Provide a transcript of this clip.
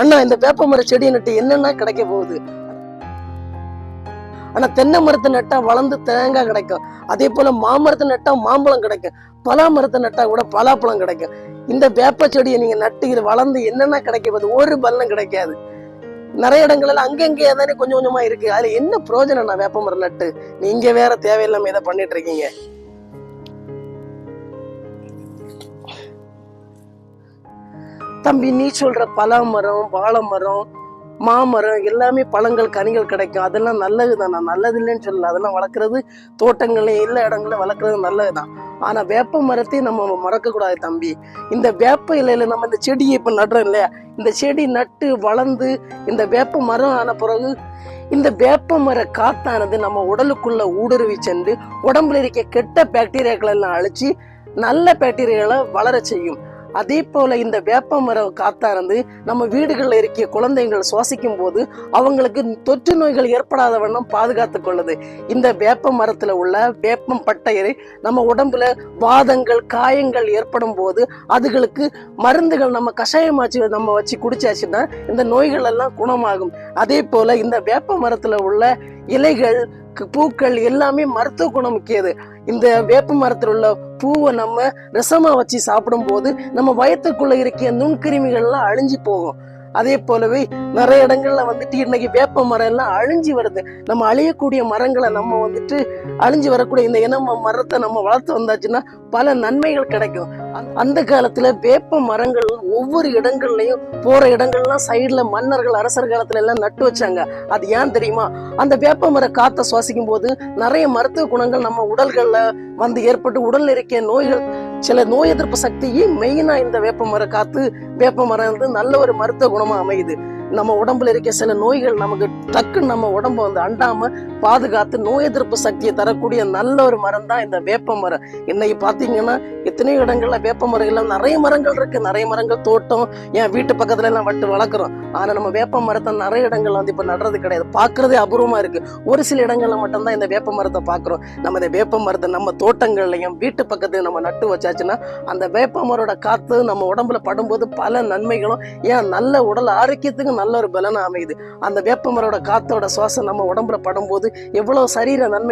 அண்ணா இந்த வேப்ப மர செடி நட்டு என்னென்ன கிடைக்க போகுது? ஆனா தென்னை மரத்தை நட்டா வளர்ந்து தேங்காய் கிடைக்கும். அதே போல மாமரத்தை நட்டா மாம்பழம் கிடைக்கும். பலா மரத்தை நட்டா கூட பலாப்பழம் கிடைக்கும். இந்த வேப்ப செடியை நீங்க நட்டு இது வளர்ந்து என்னென்ன கிடைக்க போகுது? ஒரு பலனும் கிடைக்காது. நிறைய இடங்கள்ல அங்கங்கே தானே கொஞ்சம் கொஞ்சமா இருக்கு. அதுல என்ன பிரயோஜனம் நான் வேப்ப மரம் நட்டு? நீங்க வேற தேவையில்லாம இதை பண்ணிட்டு இருக்கீங்க. தம்பி நீ சொல்ற பலா மரம் வாழை மரம் மாமரம் எல்லாமே பழங்கள் கனிகள் கிடைக்கும். அதெல்லாம் நல்லது தான் நான் நல்லது இல்லைன்னு சொல்லல. அதெல்லாம் வளர்க்குறது தோட்டங்கள்ல எல்லா இடங்கள்ல வளர்க்குறது நல்லது தான் ஆனால் வேப்ப மரத்தையும் நம்ம மறக்கக்கூடாது தம்பி. இந்த வேப்ப இலையில நம்ம இந்த செடியை இப்போ நடுறோம் இல்லையா? இந்த செடி நட்டு வளர்ந்து இந்த வேப்ப மரம் ஆன பிறகு இந்த வேப்ப மர காத்தானது நம்ம உடலுக்குள்ள ஊடுருவி சென்று உடம்புல இருக்க கெட்ட பாக்டீரியாக்களை எல்லாம் அழிச்சு நல்ல பாக்டீரியாக்களை வளர செய்யும். அதே போல இந்த வேப்ப மரம் காத்தானது நம்ம வீடுகளில் இருக்கிய குழந்தைகள் சுவாசிக்கும் போது அவங்களுக்கு தொற்று நோய்கள் ஏற்படாத வண்ணம் பாதுகாத்து கொள்ளுது. இந்த வேப்ப மரத்தில் உள்ள வேப்பம் பட்டையரை நம்ம உடம்புல வாதங்கள் காயங்கள் ஏற்படும் போது அதுகளுக்கு மருந்துகள் நம்ம கஷாயமாச்சு நம்ம வச்சு குடிச்சாச்சுன்னா இந்த நோய்கள் எல்லாம் குணமாகும். அதே போல இந்த வேப்ப மரத்தில் உள்ள இலைகள் பூக்கள் எல்லாமே மருத்துவ குணம் முக்கியது இந்த வேப்ப மரத்தில் உள்ள பூவை நம்ம ரசமா வச்சு சாப்பிடும் போது நம்ம வயத்துக்குள்ள இருக்கிற நுண்கிருமிகள்லாம் அழிஞ்சு போகும். அதே போலவே நிறைய இடங்கள்ல வந்துட்டு இன்னைக்கு வேப்ப மரம் எல்லாம் அழிஞ்சு வருது. நம்ம அழியக்கூடிய மரங்களை நம்ம வந்துட்டு அழிஞ்சு வரக்கூடிய இந்த இனம் மரத்தை நம்ம வளர்த்து வந்தாச்சுன்னா பல நன்மைகள் கிடைக்கும். அந்த- காலத்துல வேப்ப மரங்கள் ஒவ்வொரு இடங்கள்லயும் போற இடங்கள்லாம் சைடுல மன்னர்கள் அரசர் காலத்துல எல்லாம் நட்டு வச்சாங்க. அது ஏன் தெரியுமா? அந்த வேப்ப மர காத்தை சுவாசிக்கும் போது நிறைய மருத்துவ குணங்கள் நம்ம உடல்கள்ல வந்து ஏற்பட்டு உடல் இருக்க நோய்கள் சில நோய் எதிர்ப்பு சக்தியும் மெயினா இந்த வேப்ப மரம் காத்து வேப்ப மரம் வந்து நல்ல ஒரு மருத்துவ குணமா அமையுது. நம்ம உடம்புல இருக்க சில நோய்கள் நமக்கு டக்குன்னு நம்ம உடம்ப வந்து அண்டாம பாதுகாத்து நோய் எதிர்ப்பு சக்தியை தரக்கூடிய நல்ல ஒரு மரம் தான் இந்த வேப்ப மரம். இன்னைக்கு பாத்தீங்கன்னா எத்தனையோ இடங்கள்ல வேப்ப மரம் எல்லாம் நிறைய மரங்கள் இருக்கு. நிறைய மரங்கள் தோட்டம் என் வீட்டு பக்கத்துல எல்லாம் வட்டு வளர்க்குறோம். ஆனா நம்ம வேப்ப மரத்தை நிறைய இடங்கள்ல வந்து இப்ப நடுறது கிடையாது. பாக்குறதே அபூர்வமா இருக்கு. ஒரு சில இடங்கள்ல மட்டும்தான் இந்த வேப்ப மரத்தை பாக்குறோம். நம்ம இந்த வேப்ப மரத்தை நம்ம தோட்டங்கள்லயும் வீட்டு பக்கத்துல நம்ம நட்டு வச்சாச்சுன்னா அந்த வேப்ப மரோட காத்து நம்ம உடம்புல படும்போது பல நன்மைகளும் ஏன் நல்ல உடல் ஆரோக்கியத்துக்கு நல்ல ஒரு பலனாக அமையுது. அந்த வேப்பமரோட காத்தோட சுவாசம் நம்ம உடம்புல படும்போது எவ்வளவு சரீர நன்மை